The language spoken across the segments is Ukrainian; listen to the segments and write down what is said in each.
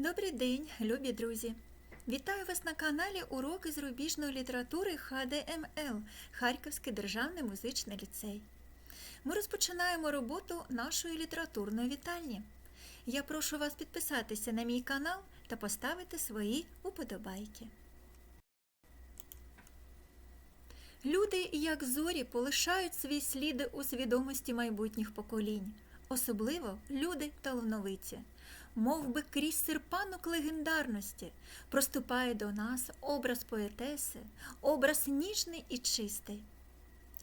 Добрий день, любі друзі! Вітаю вас на каналі Уроки з рубіжної літератури ХДМЛ Харківський державний музичний ліцей. Ми розпочинаємо роботу нашої літературної вітальні. Я прошу вас підписатися на мій канал та поставити свої уподобайки. Люди, як зорі, полишають свій слід у свідомості майбутніх поколінь, особливо люди талановиті. Мов би крізь серпанок легендарності проступає до нас образ поетеси, образ ніжний і чистий.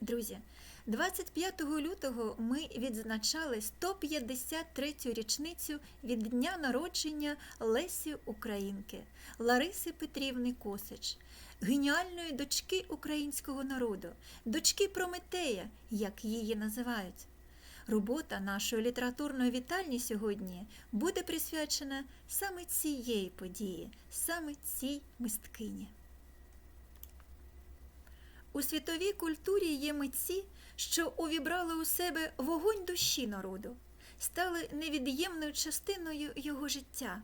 Друзі, 25 лютого ми відзначали 153-ю річницю від дня народження Лесі Українки, Лариси Петрівни Косич, геніальної дочки українського народу, дочки Прометея, як її називають. Робота нашої літературної вітальні сьогодні буде присвячена саме цієї події, саме цій мисткині. У світовій культурі є митці, що увібрали у себе вогонь душі народу, стали невід'ємною частиною його життя.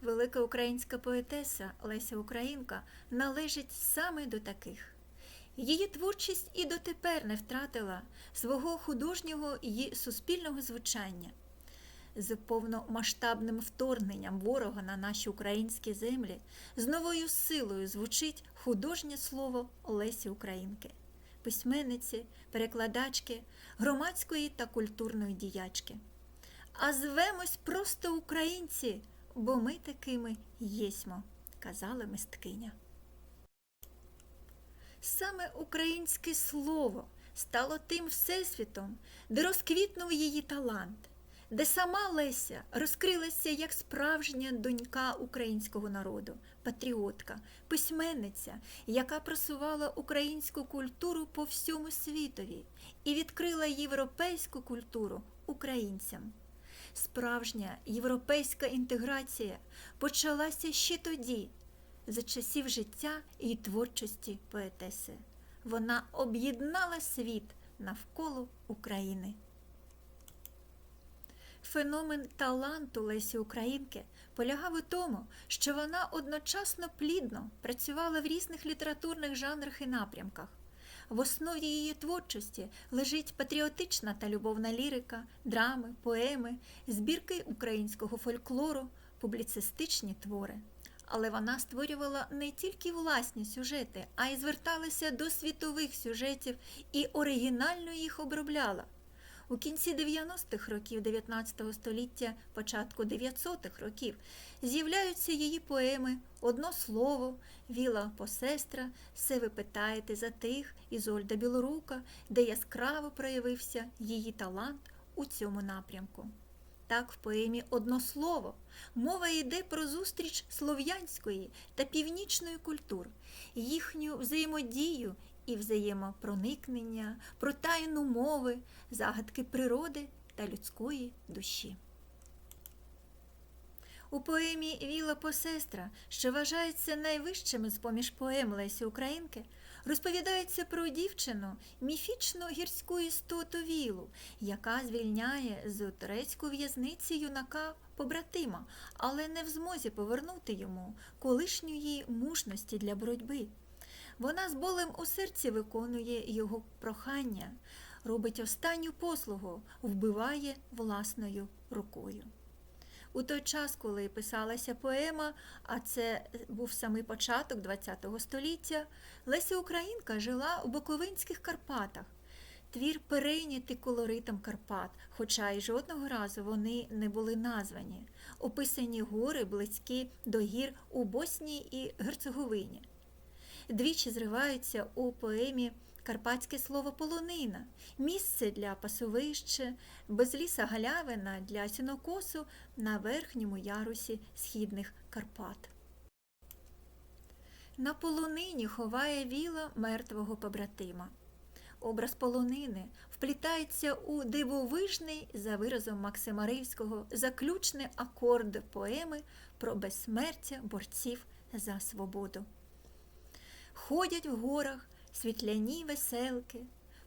Велика українська поетеса Леся Українка належить саме до таких. Її творчість і дотепер не втратила свого художнього і суспільного звучання. З повномасштабним вторгненням ворога на наші українські землі з новою силою звучить художнє слово Лесі Українки, письменниці, перекладачки, громадської та культурної діячки. А звемось просто українці, бо ми такими єсмо, казала мисткиня. Саме українське слово стало тим всесвітом, де розквітнув її талант, де сама Леся розкрилася як справжня донька українського народу, патріотка, письменниця, яка просувала українську культуру по всьому світові і відкрила європейську культуру українцям. Справжня європейська інтеграція почалася ще тоді за часів життя і творчості поетеси. Вона об'єднала світ навколо України. Феномен таланту Лесі Українки полягав у тому, що вона одночасно плідно працювала в різних літературних жанрах і напрямках. В основі її творчості лежить патріотична та любовна лірика, драми, поеми, збірки українського фольклору, публіцистичні твори але вона створювала не тільки власні сюжети, а й зверталася до світових сюжетів і оригінально їх обробляла. У кінці 90-х років 19 століття, початку 900-х років з'являються її поеми Одно слово, Віла посестра, Все ви питаєте за тих, Ізольда Білорука, де яскраво проявився її талант у цьому напрямку. Так, в поемі Однослово мова йде про зустріч слов'янської та північної культур, їхню взаємодію і взаємопроникнення, про тайну мови, загадки природи та людської душі. У поемі Віла Посестра, що вважається найвищими з поміж поем Лесі Українки, розповідається про дівчину міфічну гірську істоту Вілу, яка звільняє з турецької в'язниці юнака побратима, але не в змозі повернути йому колишньої мужності для боротьби. Вона з болем у серці виконує його прохання, робить останню послугу, вбиває власною рукою. У той час, коли писалася поема, а це був самий початок ХХ століття, Леся Українка жила у Буковинських Карпатах. Твір перейнятий колоритом Карпат, хоча й жодного разу вони не були названі, описані гори близькі до гір у Боснії і Герцеговині. Двічі зриваються у поемі карпатське слово полонина, місце для пасовища, безліса галявина для сінокосу на верхньому ярусі східних Карпат. На полонині ховає віла мертвого побратима. Образ полонини вплітається у дивовижний, за виразом Максима Ривського, заключний акорд поеми про безсмертя борців за свободу. Ходять в горах світляні веселки,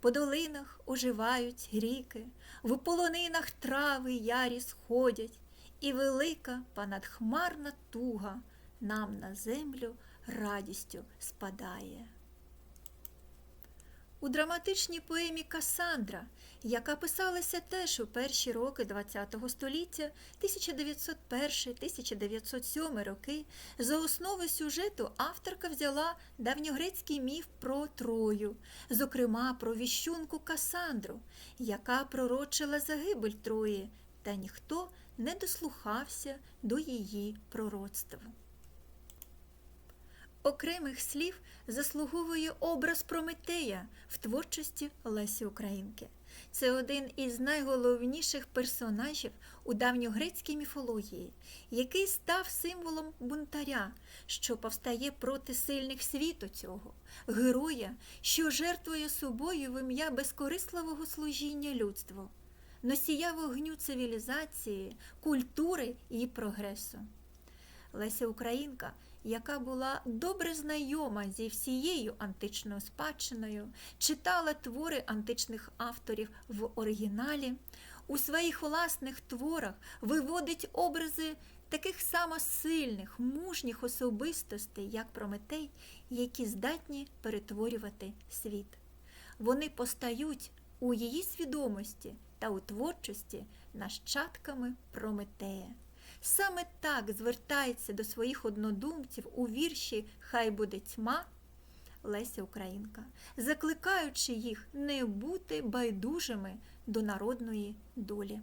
по долинах оживають ріки, в полонинах трави ярі сходять, і велика понадхмарна туга нам на землю радістю спадає. У драматичній поемі Касандра, яка писалася теж у перші роки ХХ століття 1901-1907 роки, за основу сюжету авторка взяла давньогрецький міф про Трою, зокрема про віщунку Касандру, яка пророчила загибель Трої, та ніхто не дослухався до її пророцтва. Окремих слів заслуговує образ Прометея в творчості Лесі Українки. Це один із найголовніших персонажів у давньогрецькій міфології, який став символом бунтаря, що повстає проти сильних світу цього, героя, що жертвує собою в ім'я безкорисливого служіння людству, носія вогню цивілізації, культури і прогресу. Леся Українка, яка була добре знайома зі всією античною спадщиною, читала твори античних авторів в оригіналі, у своїх власних творах виводить образи таких само сильних, мужніх особистостей, як Прометей, які здатні перетворювати світ. Вони постають у її свідомості та у творчості нащадками Прометея. Саме так звертається до своїх однодумців у вірші Хай буде тьма Леся Українка, закликаючи їх не бути байдужими до народної долі.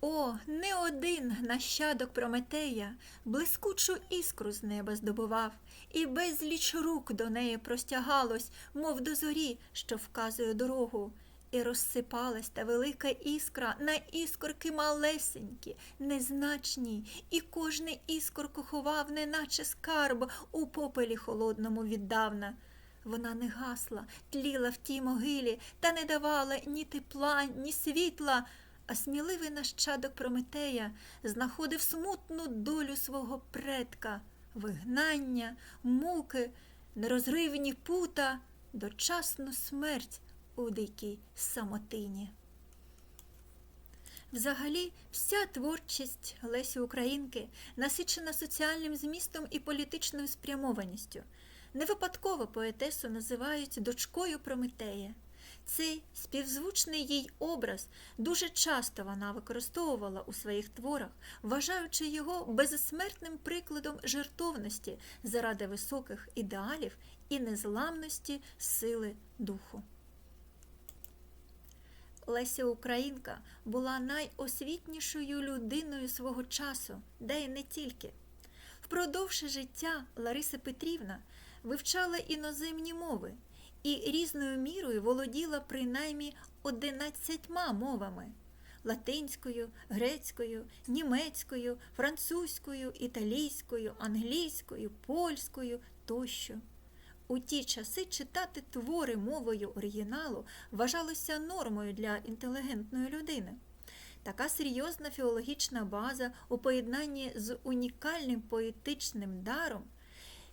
О, не один нащадок Прометея блискучу іскру з неба здобував, і безліч рук до неї простягалось, мов до зорі, що вказує дорогу. І розсипалась та велика іскра на іскорки малесенькі, незначні, і кожне іскорко ховав, неначе скарб у попелі холодному віддавна. Вона не гасла, тліла в тій могилі та не давала ні тепла, ні світла, а сміливий нащадок Прометея знаходив смутну долю свого предка, вигнання, муки, нерозривні пута, дочасну смерть у дикій самотині. Взагалі, вся творчість Лесі Українки насичена соціальним змістом і політичною спрямованістю. Не випадково поетесу називають дочкою Прометея. Цей співзвучний їй образ дуже часто вона використовувала у своїх творах, вважаючи його безсмертним прикладом жертовності заради високих ідеалів і незламності сили духу. Леся Українка була найосвітнішою людиною свого часу, де й не тільки. Впродовж життя Лариса Петрівна вивчала іноземні мови і різною мірою володіла принаймні одинадцятьма мовами латинською, грецькою, німецькою, французькою, італійською, англійською, польською тощо. У ті часи читати твори мовою оригіналу вважалося нормою для інтелігентної людини. Така серйозна філологічна база у поєднанні з унікальним поетичним даром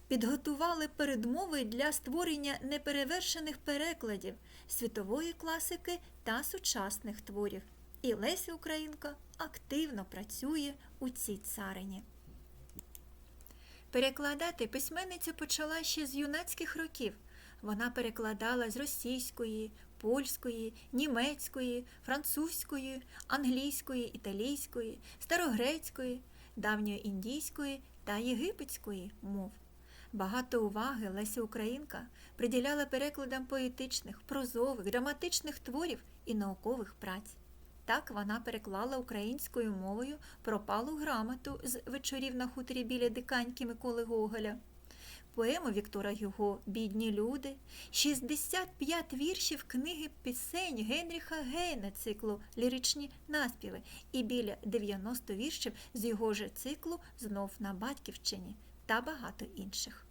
підготували передмови для створення неперевершених перекладів світової класики та сучасних творів. І Леся Українка активно працює у цій царині. Перекладати письменниця почала ще з юнацьких років. Вона перекладала з російської, польської, німецької, французької, англійської, італійської, старогрецької, давньоіндійської та єгипетської мов. Багато уваги Леся Українка приділяла перекладам поетичних, прозових, драматичних творів і наукових праць. Так вона переклала українською мовою пропалу грамоту з вечорів на хуторі біля диканьки Миколи Гоголя, поему Віктора Гюго Бідні люди, 65 віршів книги пісень Генріха Гейна циклу Ліричні наспіви і біля 90 віршів з його же циклу Знов на Батьківщині та багато інших.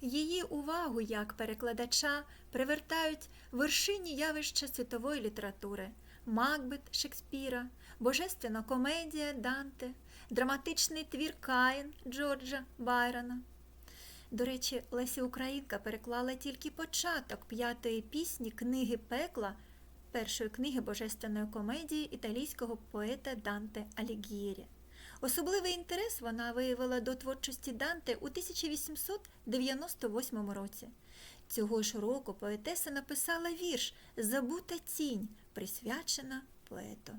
Її увагу як перекладача привертають вершині явища світової літератури Макбет Шекспіра, Божественна комедія Данте, драматичний твір Каїн Джорджа Байрона. До речі, Леся Українка переклала тільки початок п'ятої пісні книги пекла першої книги божественної комедії італійського поета Данте Аліг'єрі. Особливий інтерес вона виявила до творчості Данте у 1898 році. Цього ж року поетеса написала вірш Забута тінь, присвячена поету.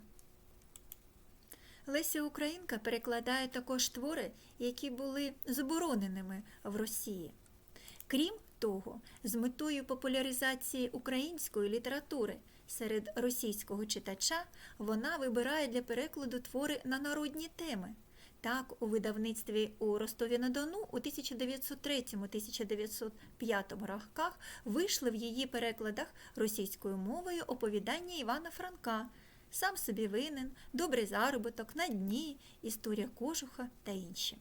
Леся Українка перекладає також твори, які були забороненими в Росії. Крім того, з метою популяризації української літератури серед російського читача вона вибирає для перекладу твори на народні теми. Так, у видавництві у Ростові-на-Дону у 1903-1905 роках вийшли в її перекладах російською мовою оповідання Івана Франка Сам собі винен, добрий заробіток, на дні, історія кожуха та інші.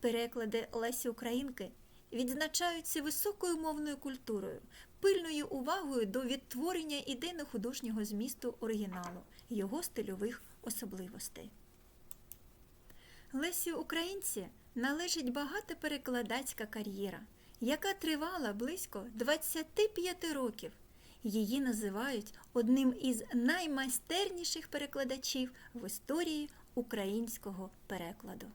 Переклади Лесі Українки відзначаються високою мовною культурою, пильною увагою до відтворення ідейно-художнього змісту оригіналу, його стильових особливостей. Лесі Українці належить багата перекладацька кар'єра, яка тривала близько 25 років. Її називають одним із наймайстерніших перекладачів в історії українського перекладу.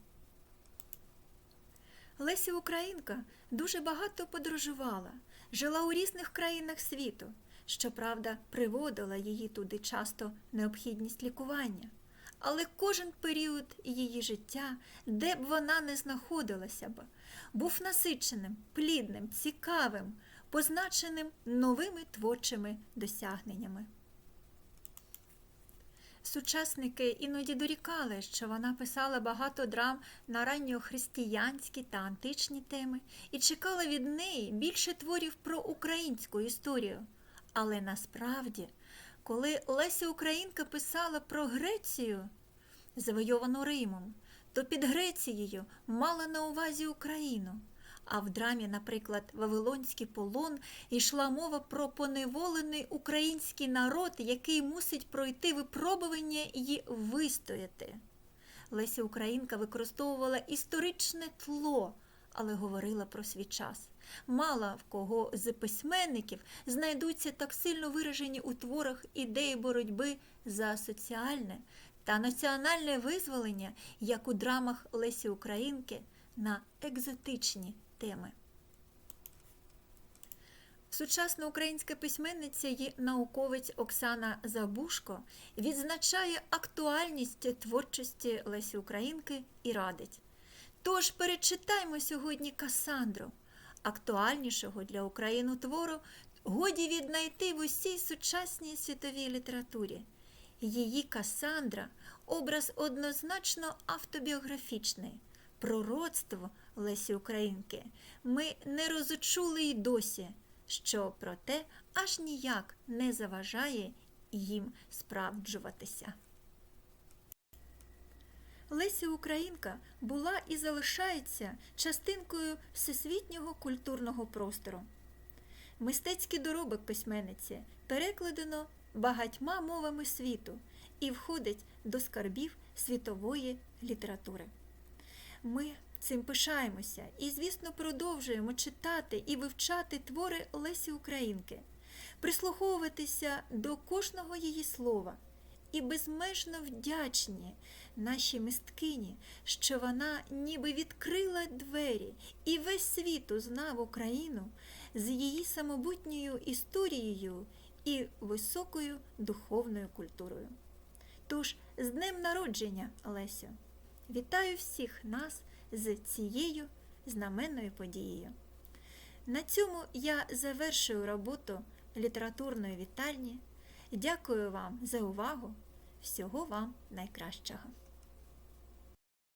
Леся Українка дуже багато подорожувала, жила у різних країнах світу. Щоправда, приводила її туди часто необхідність лікування. Але кожен період її життя, де б вона не знаходилася б, був насиченим, плідним, цікавим, позначеним новими творчими досягненнями. Сучасники іноді дорікали, що вона писала багато драм на ранньохристиянські та античні теми і чекала від неї більше творів про українську історію. Але насправді, коли Леся Українка писала про Грецію, завойовану Римом, то під Грецією мала на увазі Україну. А в драмі, наприклад, Вавилонський полон йшла мова про поневолений український народ, який мусить пройти випробування і вистояти. Леся Українка використовувала історичне тло, але говорила про свій час. Мало в кого з письменників знайдуться так сильно виражені у творах ідеї боротьби за соціальне та національне визволення, як у драмах Лесі Українки на екзотичні теми. Сучасна українська письменниця і науковець Оксана Забушко відзначає актуальність творчості Лесі Українки і радить. Тож перечитаймо сьогодні Касандру, актуальнішого для України твору, годі віднайти в усій сучасній світовій літературі. Її Касандра образ однозначно автобіографічний пророцтво Лесі Українки ми не розчули й досі, що проте аж ніяк не заважає їм справджуватися. Леся Українка була і залишається частинкою всесвітнього культурного простору. Мистецький доробок письменниці перекладено багатьма мовами світу і входить до скарбів світової літератури. Ми цим пишаємося і, звісно, продовжуємо читати і вивчати твори Лесі Українки, прислуховуватися до кожного її слова і безмежно вдячні нашій мисткині, що вона ніби відкрила двері і весь світ узнав Україну з її самобутньою історією і високою духовною культурою. Тож, з днем народження, Лесю! Вітаю всіх нас з цією знаменною подією. На цьому я завершую роботу літературної вітальні. Дякую вам за увагу. Всього вам найкращого!